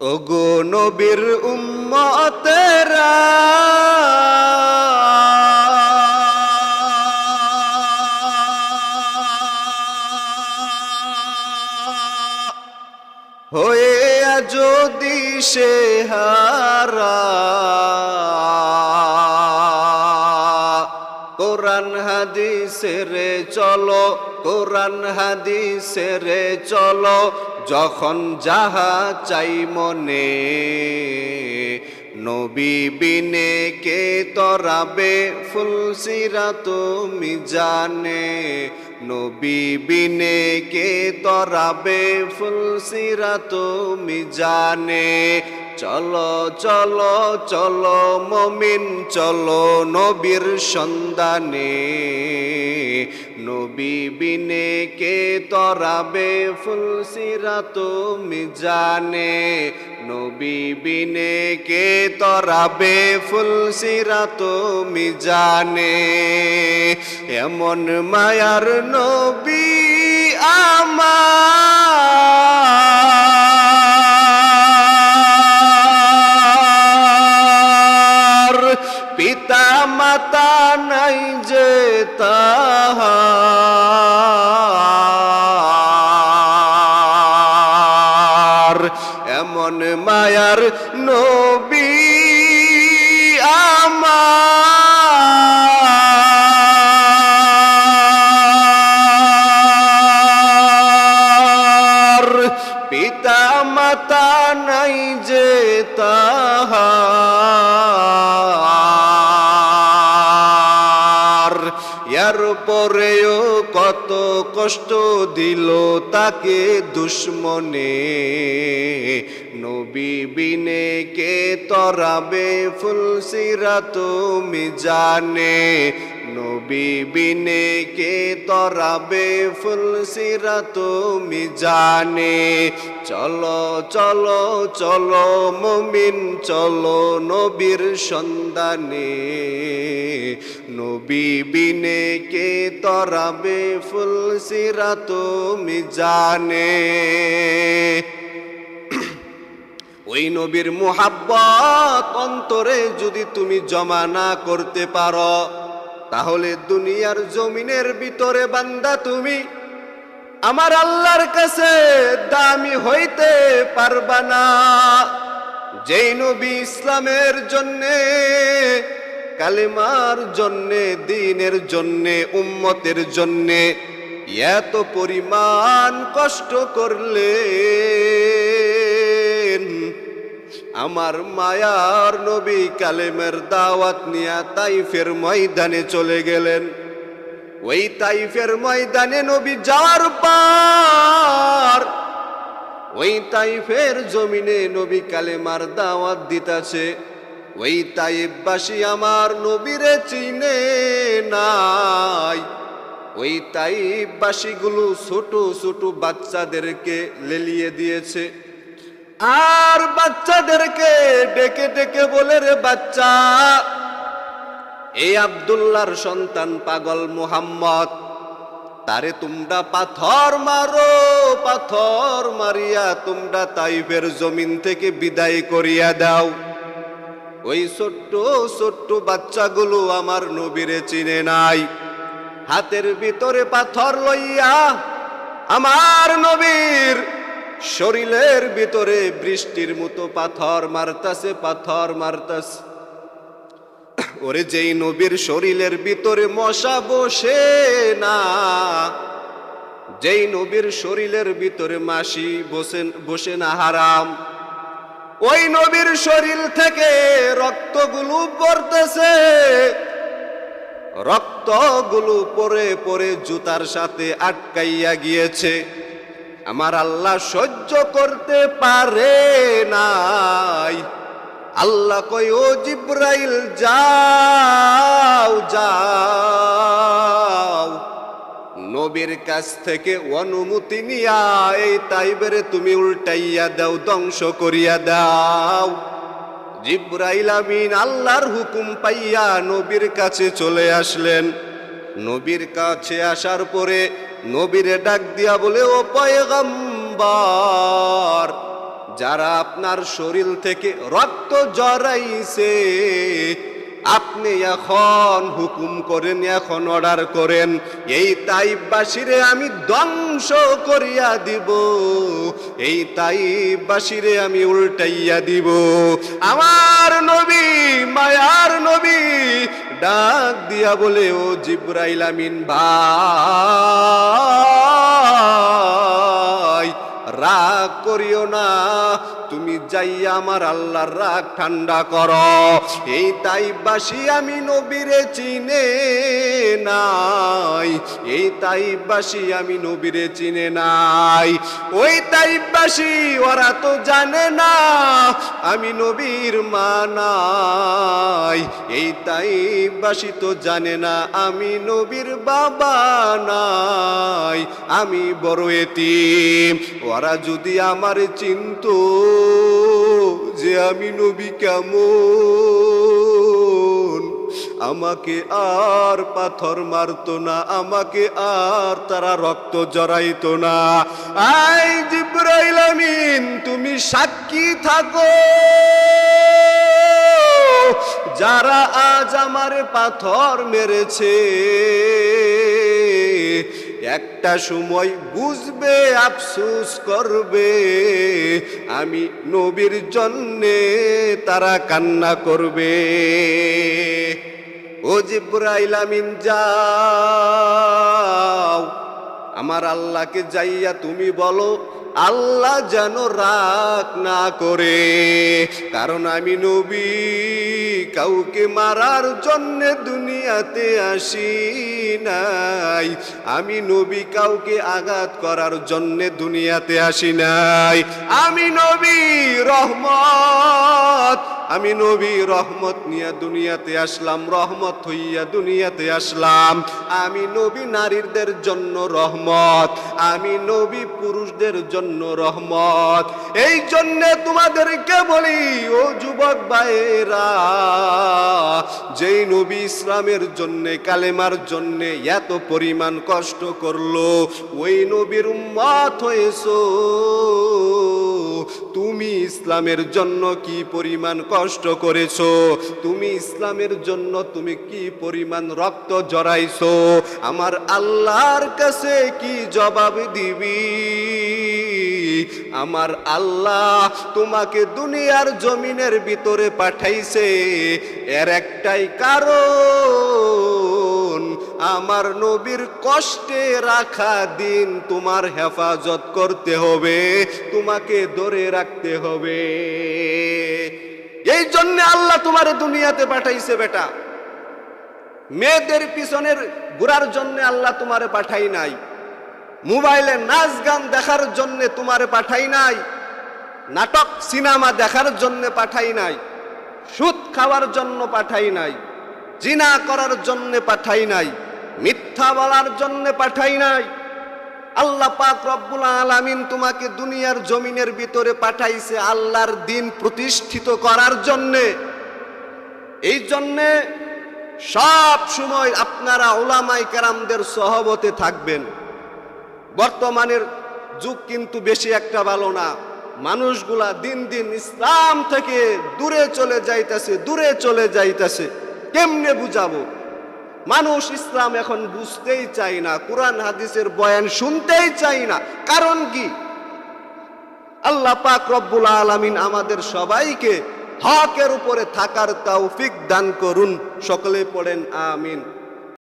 ওগো নবীর উম্মতেরা। হয়ে যদি সে হারা কোরআন হাদিসের চলো কোরআন হাদিসের চলো যখন যাহা চাই মনে, নবী বিনে কে তরাবে ফুলসিরা তুমি জানে। নবী বিনে কে তরাবে ফুলসিরা তুমি জানে। চলো চলো চলো, মমিন, চলো নবীর সন্ধানে। নবী বিনে কে তরাবে ফুলসিরা তুমি জানে নবী বিনে কে তরাবে ফুলসিরা তুমি জানে এমন মায়ার নবী আমার এমন মায়ার নবী আমার। পিতা মাতা নাই যে তাহার। ইয়ার পরেও কত কষ্ট দিল তাকে দুশ্মনে। নবী বিনে কে তরাবে ফুলসিরা তুমি জানে নবী বিনে কে তরাবে ফুলসিরা তুমি জানে। চলো চলো চলো মমিন, চলো নবীর সন্ধানে। নবী বিনে কে তরাবে ফুলসিরা তুমি জানে। ওই নবীর মুহাব্বত অন্তরে যদি তুমি জমা না করতে পারো তাহলে দুনিয়ার জমিনের ভিতরে বান্দা তুমি। আমার আল্লাহর কাছে দামি হইতে পারবা না। যেই নবী ইসলামের জন্যে, কালিমার জন্যে, দিনের জন্যে, উম্মতের জন্যে এত পরিমাণ কষ্ট করলেন আমার মায়ার নবী কালেমের দাওয়াত নিয়া তাইফের ময়দানে চলে গেলেন। ওই তাইফের ময়দানে নবী যাওয়ার পর ওই তাইফের জমিনে নবী কালেমার দাওয়াত দিতাছে। ওই তাইফবাসী আমার নবীরে চিনে নাই। ওই তাইফবাসীগুলো ছোট ছোট বাচ্চাদেরকে লেলিয়ে দিয়েছে। আর বাচ্চাদেরকে ডেকে ডেকে বলে রে বাচ্চা এই আবদুল্লাহর সন্তান পাগল মুহাম্মদ, তারে তোমরা পাথর মারো, পাথর মারিয়া তোমরা তাইফের জমিন থেকে বিদায় করিয়া দাও। ওই ছোট্ট ছোট্ট বাচ্চাগুলো আমার নবীরে চিনে নাই। হাতের ভিতরে পাথর লইয়া আমার নবীর শরীরের ভিতরে বৃষ্টির মতো পাথর মারতাছে পাথর মারতাছে। ওরে যেই নবীর শরীরের ভিতরে মশা বসে না, যেই নবীর শরীরের ভিতরে মাসি বসে বসে না হারাম। ওই নবীর শরীর থেকে রক্তগুলো পড়তেছে। রক্তগুলো পরে পরে জুতার সাথে আটকাইয়া গিয়েছে। আমার আল্লাহ সহ্য করতে পারে নাই। আল্লাহ কই ও জিব্রাইল, যাও যাও। নবীর কাছ থেকে অনুমতি নিয়া এই তাইবেরে তুমি উল্টাইয়া দাও, ধ্বংস করিয়া দাও। জিব্রাইল আমিন আল্লাহর হুকুম পাইয়া নবীর কাছে চলে আসলেন। নবীর কাছে আসার পরে নবীরে ডাক দিয়া বলে, ও পয়গম্বর, যারা আপনার শরীর থেকে রক্ত জড়াইছে, আপনি এখন হুকুম করেন, এখন অর্ডার করেন। এই তাইবাসীরে আমি ধ্বংস করিয়া দিব। এই তাইবাসীরে আমি উল্টাইয়া দিব। আমার নবী, মায়ার নবী ডাক দিয়া বলে ও জিব্রাইল আমিন ভাই রাগ করিও না। তুমি যাইয়া আমার আল্লাহর রাগ ঠান্ডা কর। এই তাইবাসী আমি নবীরে চিনে নাই। এই তাইবাসী আমি নবীরে চিনে নাই। ওই তাইবাসী ওরা তো জানে না, আমি নবীর মা নাই। এই তাইবাসী তো জানে না, আমি নবীর বাবা নাই। আমি বড় এতিম, ওরা যদি আমার চিন্ত যে আমি নবী কেমন? আমাকে আর পাথর মারতো না, আমাকে আর তারা রক্ত জড়াইতো না। আই জিব্রাইল আমিন, তুমি সাক্ষী থাকো। যারা আজ আমার পাথর মেরেছে একটা সময় বুঝবে, আফসুস করবে। আমি নবীর জন্যে তারা কান্না করবে। ও জিব্রাইল আমিন, যাও। আমার আল্লাহকে যাইয়া তুমি বলো আল্লাহ যেন রাগ না করে। কারণ আমি নবী, কাউকে মারার জন্য দুনিয়াতে আসি নাই। আমি নবী, কাউকে আঘাত করার জন্য দুনিয়াতে আসি নাই। আমি নবী রহমত আমি নবী, রহমত নিয়ে দুনিয়াতে আসলাম, রহমত হইয়া দুনিয়াতে আসলাম। আমি নবী নারীদের জন্য রহমত, আমি নবী পুরুষদের জন্য রহমত। এই জন্য তোমাদেরকে বলি, ও যুবক ভাইরা যেই নবী ইসলামের জন্য, কালেমার জন্য এত পরিমাণ কষ্ট করল, ওই নবীর উম্মত হয়েছো। তুমি ইসলামের জন্য কি পরিমাণ কষ্ট করেছ? তুমি ইসলামের জন্য তুমি কি পরিমাণ রক্ত জড়াইছ? আমার আল্লাহর কাছে কি জবাব দিবি? আমার আল্লাহ তোমাকে দুনিয়ার জমিনের ভিতরে পাঠাইছে। এর একটাই কারণ, আমার নবীর কষ্টে রাখা দিন তোমার হেফাজত করতে হবে, তোমাকে ধরে রাখতে হবে। এই জন্য আল্লাহ তোমার দুনিয়াতে পাঠাইছে বেটা। মেয়েদের পিছনের ঘোরার জন্য আল্লাহ তোমারে পাঠাই নাই। মোবাইলে নাচ গান দেখার জন্য তোমারে পাঠাই নাই। নাটক, সিনেমা দেখার জন্য পাঠাই নাই। সুদ খাওয়ার জন্য পাঠাই নাই। জিনা করার জন্য পাঠাই নাই। মিথ্যা বলার জন্য পাঠাই নাই। আল্লাহ পাক রব্বুল আলামিন তোমাকে দুনিয়ার জমিনের ভিতরে পাঠাইছে আল্লাহর দিন প্রতিষ্ঠিত করার জন্যে। এই জন্যে সব সময় আপনারা ওলামাই কেরামদের সহবতে থাকবেন। বর্তমানের যুগ কিন্তু বেশি একটা ভালো না। মানুষগুলা দিন দিন ইসলাম থেকে দূরে চলে যাইতেছে, দূরে চলে যাইতেছে। কেমনে বুঝাবো? মানুষ ইসলাম এখন বুঝতেই চাই না, কোরআন, হাদিসের বয়ান শুনতেই চাই না। কারণ কি? আল্লাহ পাক রব্বুল আলামিন আমাদের সবাইকে হকের উপরে থাকার তৌফিক দান করুন সকলে পড়েন আমিন।